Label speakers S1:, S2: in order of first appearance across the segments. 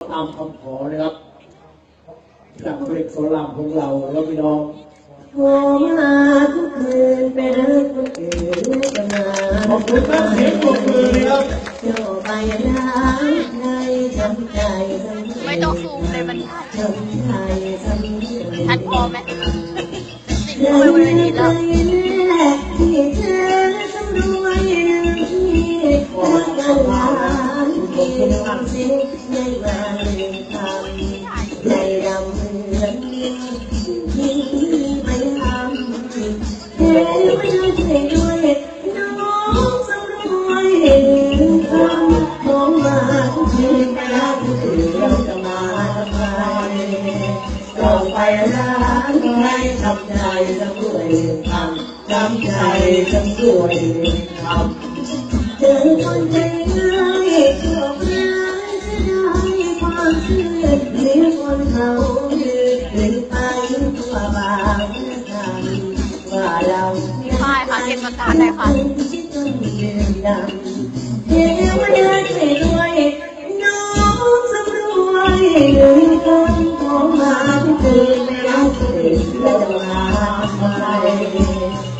S1: ตามคำขอนะครับจากเพลงโซลามของเราแล้วพี่น้อง
S2: โทรมาทุกคืนไปรักคนอื่นจะมา
S1: ขอบคุณมากเสียงปรบมือนะครับ
S2: เจ้าไปรักใครทำใจทำ
S3: ไม่ต้องซูมเลยมันชัด
S2: ทำใจทำ
S3: ชัดพอไหมติด
S2: ใจ
S3: มือไปบนเวที
S2: ใจ
S3: แล้ว
S2: แรกที่เธอทำรวยที่รักกันหลานที่ทำสิ่งไม่มาลืมทำใจดำเหมือนที่ไปทำเฮ้ยไม่ได้ช่วยด้วยน้องสำรวยคำมองมาทุกทีไปรักคนอื่นเรา จะมาทำไมเราไปร้านใครทำใจจะด้วยคำทำใจจะด้วยคำเจอคนใจ ความเชื่อหรือคนเขาดื้อหรือไปทั่วบางทางว่าเรา
S3: ป้ายค่ะเก็บประกาศได้ค่ะ
S2: เฮ้ยว่าเดินไปด้วยน้องสำรวยหรือคนโทรมาที่คืนไม่รับคืนแล้วจะมาไม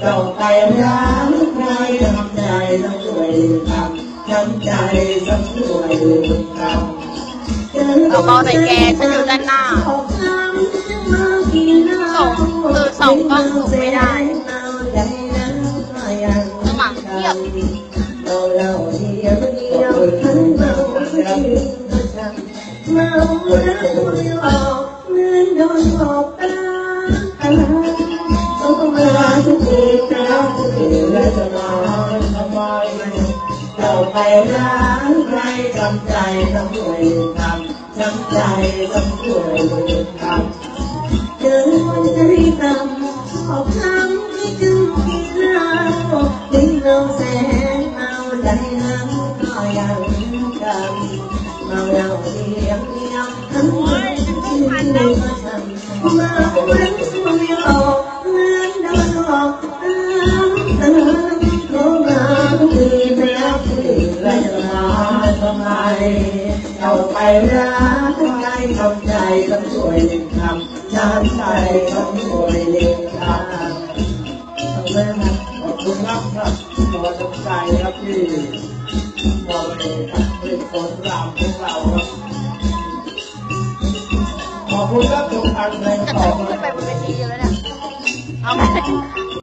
S2: ต้องไปร้านใครทำใจต้องช่วยทำทำใจต้องช่วยทำ
S3: เอาเบาใส่แกฉันอยู่ด้านหน้าส่งคือส่งกล้องส่งไม่ได้สมัครเทียบ
S2: เราเราเดียวเดียวทั้งเมาเมาแล้วไม่ออกเงินโดนหอบตาต้องมาทุกทีแล้วทุกทีแล้วจะมาทำไม เราไปร้านใครทำใจต้องช่วยทำทำใจต้องช่วยทำเดินค เข้าไปร้านข้องในทำใจต้องช่วยหนึ่งคำน้ำใจต้องช่วยหนึ่งคำขอบคุณครับ
S1: ขอบคุณครับขอสนใจครับพี่มองเลยครับเป็นคนรำของเราครับขอบคุณครับทุกท่านใน
S3: ขอ
S1: บค
S3: ไปน